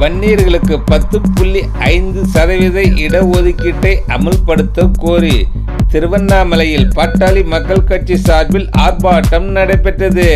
வன்னியர்களுக்கு பத்து புள்ளி ஐந்து சதவீத இடஒதுக்கீட்டை அமல்படுத்த கோரி திருவண்ணாமலையில் பாட்டாளி மக்கள் கட்சி சார்பில் ஆர்ப்பாட்டம் நடைபெற்றது.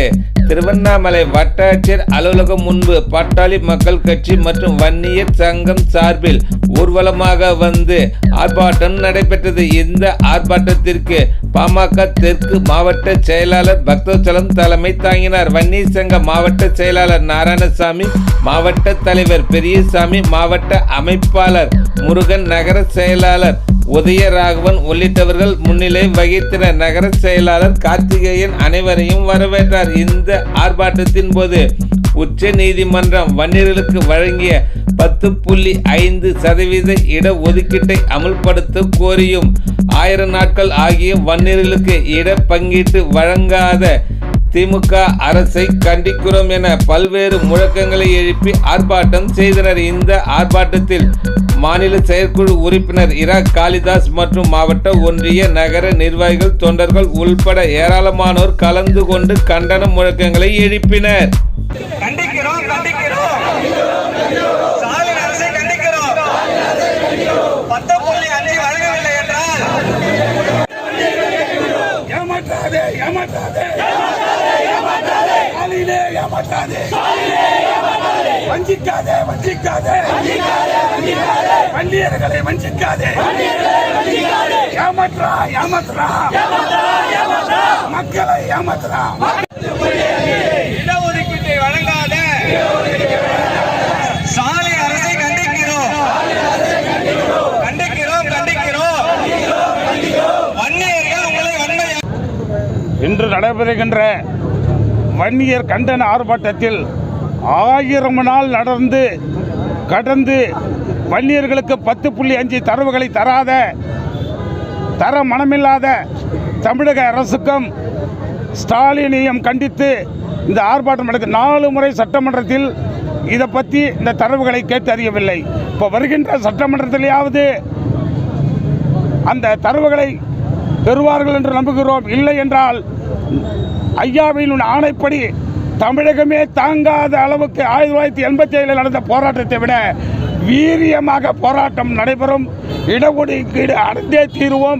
திருவண்ணாமலை வட்டாட்சியர் அலுவலகம் முன்பு பாட்டாளி மக்கள் கட்சி மற்றும் வன்னியர் சங்கம் சார்பில் ஊர்வலமாக வந்து ஆர்ப்பாட்டம் நடைபெற்றது. இந்த ஆர்ப்பாட்டத்திற்கு பாமக தெற்கு மாவட்ட செயலாளர் பக்தோச்சலம் தலைமை தாங்கினார். வன்னியர் சங்க மாவட்ட செயலாளர் நாராயணசாமி மாவட்ட தலைவர் பெரியசாமி மாவட்ட அமைப்பாளர் முருகன் நகர செயலாளர் உதயராகவன் உள்ளிட்டவர்கள் முன்னிலை வகித்தனர் நகர செயலாளர் கார்த்திகேயன் அனைவரையும் வரவேற்றார். இந்த ஆர்ப்பாட்டத்தின் போது உச்ச நீதிமன்றம் வன்னியர்களுக்கு வழங்கிய பத்து புள்ளி ஐந்து சதவீத இட ஒதுக்கீட்டை அமல்படுத்த கோரியும். ஆயிரம் நாட்கள் ஆகிய வன்னியர்களுக்கு இட பங்கீட்டு வழங்காத திமுக அரசை கண்டிக்கிறோம் என பல்வேறு முழக்கங்களை எழுப்பி ஆர்ப்பாட்டம் செய்தனர். இந்த ஆர்ப்பாட்டத்தில் மாநில செயற்குழு உறுப்பினர் இரா காளிதாஸ் மற்றும் மாவட்ட ஒன்றிய நகர நிர்வாகிகள் தொண்டர்கள் உள்பட ஏராளமானோர் கலந்து கொண்டு கண்டன முழக்கங்களை எழுப்பினர். கண்டிக்கிறோம் கண்டிக்கிறோம். ஸ்டாலினே ஏமாற்றாதே வஞ்சிக்காதே வஞ்சிக்காதே. வன்னியர்களை வஞ்சிக்காதே. ஏமாற்றா ஏமாற்றா. மக்களை ஏமாற்றா. இடஒதுக்கீட்டை வழங்காத. ஸ்டாலின் அரசை கண்டிக்கிறோம். கண்டிக்கிறோம் கண்டிக்கிறோம். வன்னியர்கள் உங்களை வன்மை இன்று நடைபெறுகின்ற வன்னியர் கண்டன ஆர்ப்பாட்டத்தில் ஆயிரம் நாள் நடந்து கடந்து வன்னியர்களுக்கு பத்து புள்ளி அஞ்சு தரவுகளை தராத தர மனமில்லாத தமிழக அரசுக்கும் ஸ்டாலினையும் கண்டித்து இந்த ஆர்ப்பாட்டம் நடக்க நாலு முறை சட்டமன்றத்தில் இதை பற்றி இந்த தரவுகளை கேட்டு அறியவில்லை. இப்போ வருகின்ற சட்டமன்றத்திலேயாவது அந்த தரவுகளை பெறுவார்கள் என்று நம்புகிறோம். இல்லை என்றால் ஐயாவின் ஆணைப்படி தமிழகமே தாங்காத அளவுக்கு ஆயிரத்தி தொள்ளாயிரத்தி எண்பத்தி ஏழில் நடந்த போராட்டத்தை விட வீரியமாக போராட்டம் நடைபெறும். இடஒதுக்கீடு அடைந்தே தீருவோம்.